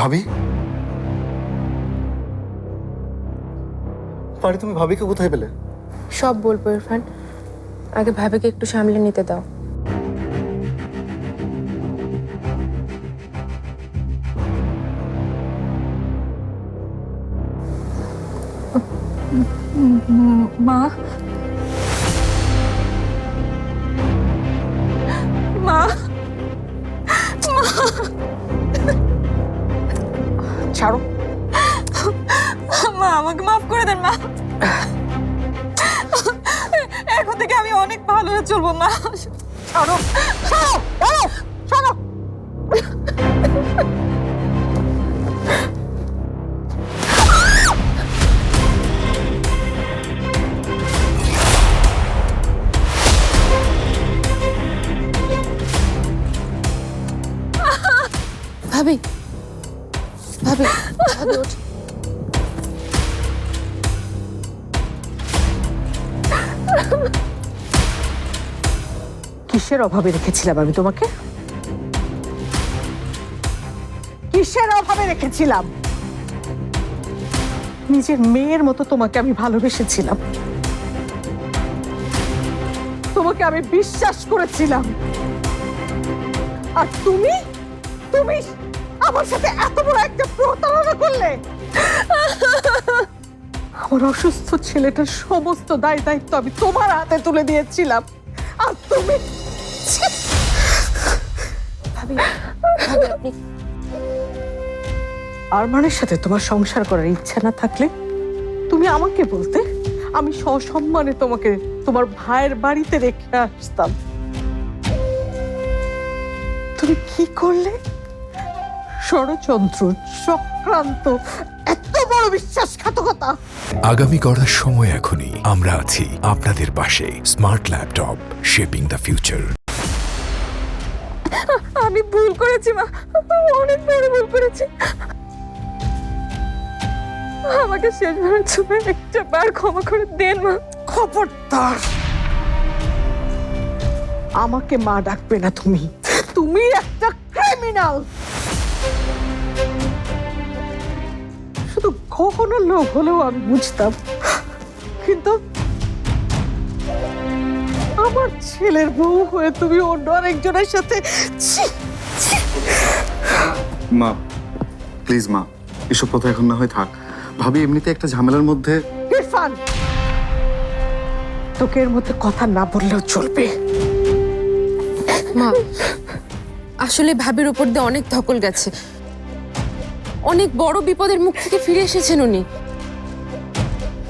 ভাবি? পারি তুমি ভাবিকে কোথায় পেলে? সব বলব ইরফান। আগে ভাবিকে একটু সামলে নিতে দাও। মা ছাড়ো। মা, আমাকে মাফ করে দেন, মা। এখন থেকে আমি অনেক ভালো হয়ে চলবো, মা। ছাড়ো। ছাড়ো ভাবি ভাবি ভাবি কিসের অভাবে রেখেছিলাম আমি তোমাকে? কিসের অভাবে রেখেছিলাম? নিজের মেয়ের মতো তোমাকে আমি ভালোবেসেছিলাম। তোমাকে আমি বিশ্বাস করেছিলাম। আর তুমি তুমি আমার সাথে এত বড় একটা আমার অসুস্থ ছেলেটার সমস্ত দায় দায়িত্ব আমি তোমার হাতে তুলে দিয়েছিলাম। আর তুমি আরমানের সাথে তোমার সংসার করার ইচ্ছা না থাকলে তুমি আমাকে বলতে, আমি সসম্মানে তোমাকে তোমার ভাইয়ের বাড়িতে রেখে আসতাম। তুমি কি করলে? ষড়যন্ত্র, চক্রান্ত বড় বিশ্বাসঘাতকতা। আগামী গড়ার সময় এখনই। আমরা আছি আপনাদের পাশে। Smart laptop shaping the future আমি ভুল করেছি মা। অনেক বড় ভুল করেছি। আমাকে শেষবারের জন্য একটা বার ক্ষমা করে দেন মা। খবরদার। আমাকে মা ডাকবে না তুমি। তুমি একটা ক্রিমিনাল গহনার লোক হলেও আমি বুঝতাম। কিন্তু আমার ছেলের বউ হয়ে তুমি অন্য আরেকজনের সাথে ছি, ছি। মা প্লিজ মা এসব কথা এখন না হয় থাক। ভাবি এমনিতে একটা ঝামেলার মধ্যে ইরফান! তোকে এর মধ্যে কথা না বললেও চলবে। মা আসলে ভাবির উপর দিয়ে অনেক ধকল গেছে। অনেক বড় বিপদের মুখ থেকে ফিরে এসেছেন উনি।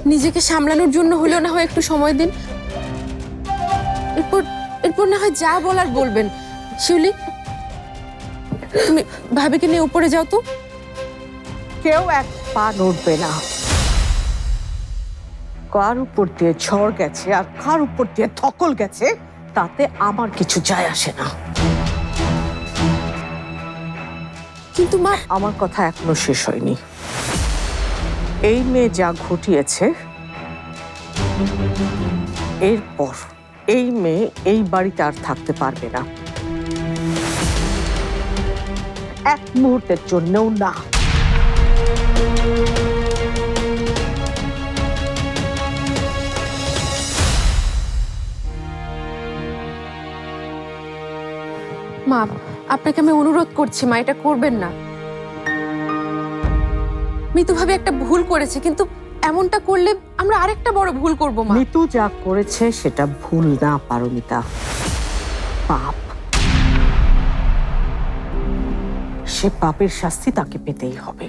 নিজেকে সামলানোর জন্য হলেও না হয় একটু সময় দিন। এরপর এরপর না হয় যা বলার বলবেন। শিউলি, তুমি ভাবিকে নিয়ে উপরে যাও তো। কেউ এক পা নড়বে না। কার উপর দিয়ে ঝড় গেছে আর কার উপর দিয়ে থকল গেছে, তাতে আমার কিছু যায় আসে না। কিন্তু মা, আমার কথা এখনও শেষ হয়নি। এই মেয়ে যা ঘটিয়েছে, এরপর এই মেয়ে এই বাড়িতে আর থাকতে পারবে না। এক মুহূর্তের জন্যও না। মা, আপনাকে আমি অনুরোধ করছি, মা, এটা করবেন না। মিতু ভাবে একটা ভুল করেছে, কিন্তু এমনটা করলে আমরা আরেকটা বড় ভুল করব, মা। মিতু যা করেছে, সেটা ভুল না, পারমিতা। পাপ। সে পাপের শাস্তি তাকে পেতেই হবে।